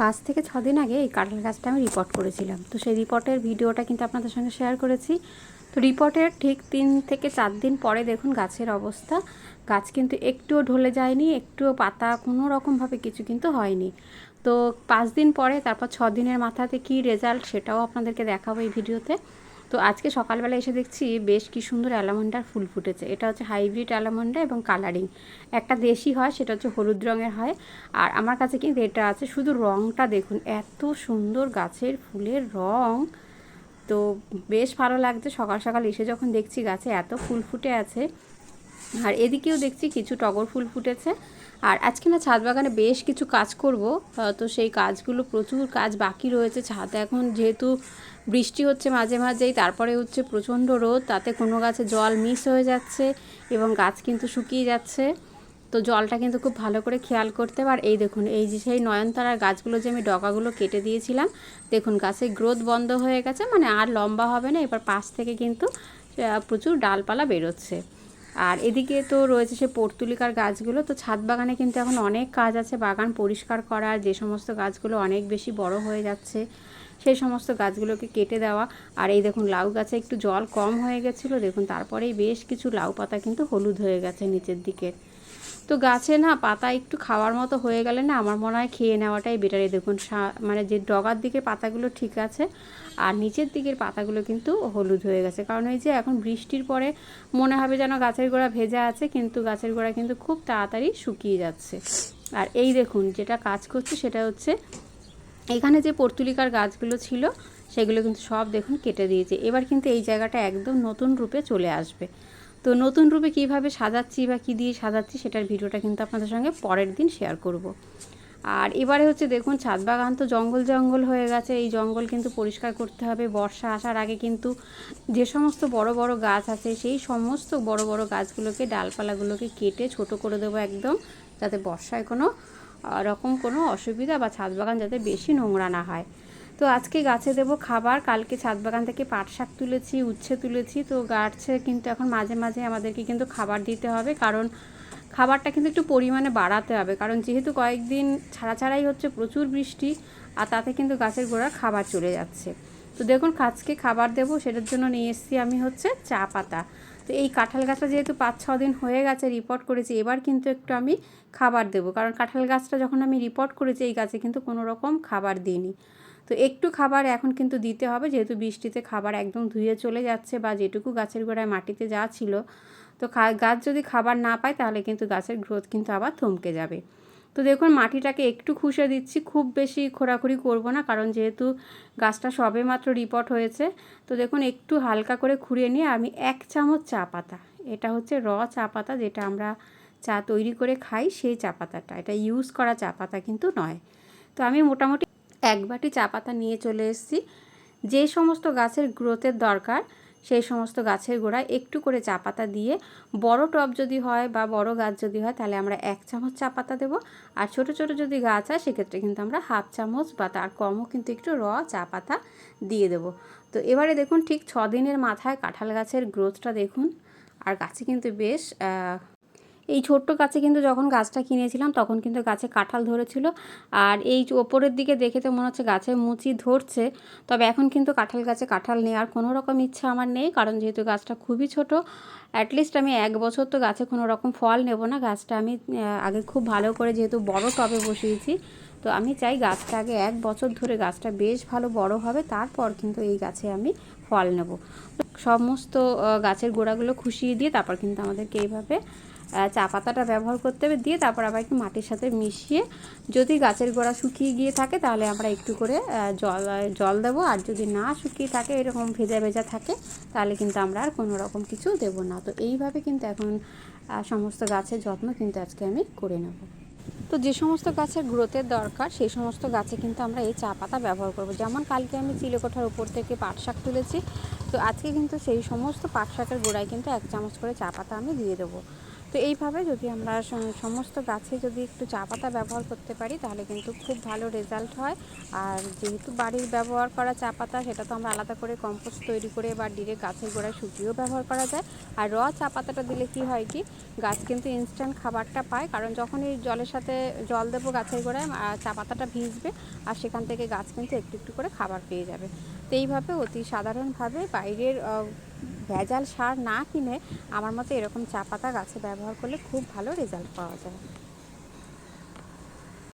পাঁচ থেকে ছ দিন আগে এই কাঁঠাল গাছটা আমি রিপোর্ট করেছিলাম। তো সেই রিপোর্টের ভিডিওটা কিন্তু আপনাদের সঙ্গে শেয়ার করেছি। তো রিপোর্টের ঠিক তিন থেকে চার দিন পরে দেখুন গাছের অবস্থা। গাছ কিন্তু একটুও ঢলে যায়নি, একটুও পাতা কোনো রকমভাবে কিছু কিন্তু হয়নি। তো পাঁচ দিন পরে, তারপর ছ দিনের মাথাতে কি রেজাল্ট সেটাও আপনাদেরকে দেখাবো এই ভিডিওতে। তো আজকে সকালবেলা এসে দেখছি বেশ কি সুন্দর অ্যালামন্ডার ফুল ফুটেছে। এটা হচ্ছে হাইব্রিড অ্যালামন্ডা এবং কালারিং। একটা দেশি হয়, সেটা হচ্ছে হলুদ রঙের হয়। আর আমার কাছে কিন্তু এটা আছে, শুধু রঙটা দেখুন, এত সুন্দর গাছের ফুলের রং। তো বেশ ভালো লাগছে, সকাল সকাল এসে যখন দেখছি গাছে এত ফুল ফুটে আছে আর এদিকেও দেখছি কিছু টগর ফুল ফুটেছে। আর আজকে না ছাদ বাগানে বেশ কিছু কাজ করব তো সেই কাজগুলো প্রচুর কাজ বাকি রয়েছে। ছাদে এখন যেহেতু বৃষ্টি হচ্ছে মাঝে মাঝেই, তারপরে হচ্ছে প্রচণ্ড রোদ, তাতে কোনো গাছে জল মিস হয়ে যাচ্ছে এবং গাছ কিন্তু শুকিয়ে যাচ্ছে। তো জলটা কিন্তু খুব ভালো করে খেয়াল করতে পার। এই দেখুন, এই যে সেই নয়নতারার গাছগুলো যে আমি ডগাগুলো কেটে দিয়েছিলাম, দেখুন গাছের গ্রোথ বন্ধ হয়ে গেছে মানে আর লম্বা হবে না, এবার পাশ থেকে কিন্তু প্রচুর ডালপালা বেরোচ্ছে। আর এদিকে তো রয়েছে সে পর্তুলিকার গাছগুলো, তো ছাদ বাগানে কিন্তু এখন অনেক কাজ আছে, বাগান পরিষ্কার করার, যে সমস্ত গাছগুলো অনেক বেশি বড় হয়ে যাচ্ছে, সেই সমস্ত গাছগুলোকে কেটে দেওয়া। আর এই দেখুন, লাউ গাছে একটু জল কম হয়ে গেছিল, দেখুন, তারপরেই বেশ কিছু লাউ পাতা কিন্তু হলুদ হয়ে গেছে নিচের দিকের তো গাছে না পাতা একটু খাওয়ার মতো হয়ে গেলে না আমার মনে হয় খেয়ে নেওয়াটাই বেটার এই দেখুন মানে যে ডগার দিকের পাতাগুলো ঠিক আছে, আর নিচের দিকের পাতাগুলো কিন্তু হলুদ হয়ে গেছে। কারণ এই যে এখন বৃষ্টির পরে মনে হবে যেন গাছের গোড়া ভেজা আছে, কিন্তু গাছের গোড়া কিন্তু খুব তাড়াতাড়ি শুকিয়ে যাচ্ছে। আর এই দেখুন যেটা কাজ করছে সেটা হচ্ছে, এখানে যে পর্তুলিকার গাছগুলো ছিল, সেগুলো কিন্তু সব দেখুন কেটে দিয়েছে। এবার কিন্তু এই জায়গাটা একদম নতুন রূপে চলে আসবে। তো নতুন রূপে কীভাবে সাজাচ্ছি বা কী দিয়ে সাজাচ্ছি সেটার ভিডিওটা কিন্তু আপনাদের সঙ্গে পরের দিন শেয়ার করব। আর এবারে হচ্ছে দেখুন, ছাদ বাগান তো জঙ্গল জঙ্গল হয়ে গেছে। এই জঙ্গল কিন্তু পরিষ্কার করতে হবে। বর্ষা আসার আগে কিন্তু যে সমস্ত বড় বড় গাছ আছে, সেই সমস্ত বড় বড় গাছগুলোকে, ডালপালাগুলোকে কেটে ছোট করে দেবো একদম, যাতে বর্ষায় কোনো রকম কোনো অসুবিধা বা ছাদ বাগান যাতে বেশি নোংরা না হয়। তো আজকে গাছে দেবো খাবার। কালকে ছাদ বাগান থেকে পাট শাক তুলেছি, উচ্ছে তুলেছি। তো গাছে কিন্তু এখন মাঝে মাঝে আমাদেরকে কিন্তু খাবার দিতে হবে। কারণ খাবারটা কিন্তু একটু পরিমাণে বাড়াতে হবে। কারণ যেহেতু কয়েকদিন ছাড়া ছাড়াই হচ্ছে প্রচুর বৃষ্টি, আর তাতে কিন্তু গাছের গোড়ার খাবার চলে যাচ্ছে। তো দেখুন কাজকে খাবার দেবো, সেটার জন্য নিয়ে এসেছি আমি হচ্ছে চা পাতা। তো এই কাঁঠাল গাছটা যেহেতু পাঁচ, ছ দিন হয়ে গেছে রিপোর্ট করেছি, এবার কিন্তু একটু আমি খাবার দেবো। কারণ কাঁঠাল গাছটা যখন আমি রিপোর্ট করেছি, এই গাছে কিন্তু কোনো রকম খাবার দিইনি। তো একটু খাবার এখন কিন্তু দিতে হবে, যেহেতু বৃষ্টিতে খাবার একদম ধুয়ে চলে যাচ্ছে বা যেটুকু গাছের গোড়ায় মাটিতে যা ছিল। তো গাছ যদি খাবার না পায় তাহলে কিন্তু গাছের গ্রোথ কিন্তু আবার থমকে যাবে। তো দেখুন, মাটিটাকে একটু খুশে দিচ্ছি, খুব বেশি খোঁড়াখুড়ি করব না, কারণ যেহেতু গাছটা সবে মাত্র রিপোর্ট হয়েছে। তো দেখুন, একটু হালকা করে খুঁড়িয়ে নিয়ে আমি এক চামচ চা পাতা, এটা হচ্ছে র চা পাতা যেটা আমরা চা তৈরি করে খাই, সেই চা পাতাটা, এটা ইউজ করা চা পাতা কিন্তু নয়। তো আমি মোটামুটি এক বাটি চা পাতা নিয়ে চলে এসেছি। যে সমস্ত গাছের গ্রোথের দরকার, সেই সমস্ত গাছের গোড়ায় একটু করে চা পাতা দিয়ে বড় টব যদি হয় বা বড় গাছ যদি হয়, তাহলে আমরা এক চামচ চা পাতা দেবো। আর ছোট ছোট যদি গাছ হয়, সেক্ষেত্রে কিন্তু আমরা হাফ চামচ বা তার কমও কিন্তু একটু র চা পাতা দিয়ে দেবো। তো এবারে দেখুন ঠিক দিনের মাথায় কাঁঠাল গাছের গ্রোথটা দেখুন। আর গাছে কিন্তু বেশ এই ছোট্ট গাছে কিন্তু যখন গাছটা কিনেছিলাম, তখন কিন্তু গাছে কাঁঠাল ধরেছিল। আর এই ওপরের দিকে দেখে তো মনে হচ্ছে গাছে মুচি ধরছে। তবে এখন কিন্তু কাঁঠাল গাছে কাঁঠাল নেওয়ার কোনো রকম ইচ্ছা আমার নেই, কারণ যেহেতু গাছটা খুবই ছোট অ্যাটলিস্ট আমি এক বছর তো গাছে কোনো রকম ফল নেব না। গাছটা আমি আগে খুব ভালো করে যেহেতু বড় টবে বসিয়েছি, তো আমি চাই গাছটা আগে এক বছর ধরে গাছটা বেশ ভালো বড় হবে, তারপর কিন্তু এই গাছে আমি ফল নেব। সমস্ত গাছের গোড়াগুলো খুশিয়ে দিয়ে তারপর কিন্তু আমাদেরকে এইভাবে চা পাতাটা ব্যবহার করতে হবে, দিয়ে তারপর আবার একটু মাটির সাথে মিশিয়ে যদি গাছের গোড়া শুকিয়ে গিয়ে থাকে তাহলে আমরা একটু করে জল জল দেবো, আর যদি না শুকিয়ে থাকে, এরকম ভেজা ভেজা থাকে, তাহলে কিন্তু আমরা আর কোনো রকম কিছু দেবো না। তো এইভাবে কিন্তু এখন সমস্ত গাছের যত্ন কিন্তু আজকে আমি করে নেব। তো যে সমস্ত গাছের গ্রোথের দরকার, সেই সমস্ত গাছে কিন্তু আমরা এই চা পাতা ব্যবহার করব। যেমন কালকে আমি চিলেকোঠার উপর থেকে পাট শাক তুলেছি, তো আজকে কিন্তু সেই সমস্ত পাট শাকের গোড়ায় কিন্তু এক চামচ করে চা পাতা আমি দিয়ে দেবো। তো এইভাবে যদি আমরা সমস্ত গাছে যদি একটু চা পাতা ব্যবহার করতে পারি, তাহলে কিন্তু খুব ভালো রেজাল্ট হয়। আর যেহেতু বাড়ির ব্যবহার করা চা পাতা, সেটা তো আমরা আলাদা করে কম্পোস্ট তৈরি করে বা ডিরেক্ট গাছের গোড়ায় শুকিয়েও ব্যবহার করা যায়। আর র চা পাতাটা দিলে কি হয় কি, গাছ কিন্তু ইনস্ট্যান্ট খাবারটা পায়। কারণ যখন এই জলের সাথে জল দেবো গাছের গোড়ায় চা পাতাটা ভিজবে আর সেখান থেকে গাছ কিন্তু একটু একটু করে খাবার পেয়ে যাবে। তো এইভাবে অতি সাধারণভাবে বাইরের ভেজাল সার না কিনে আমার মতে এরকম চা পাতা গাছে ব্যবহার করলে খুব ভালো রেজাল্ট পাওয়া যায়।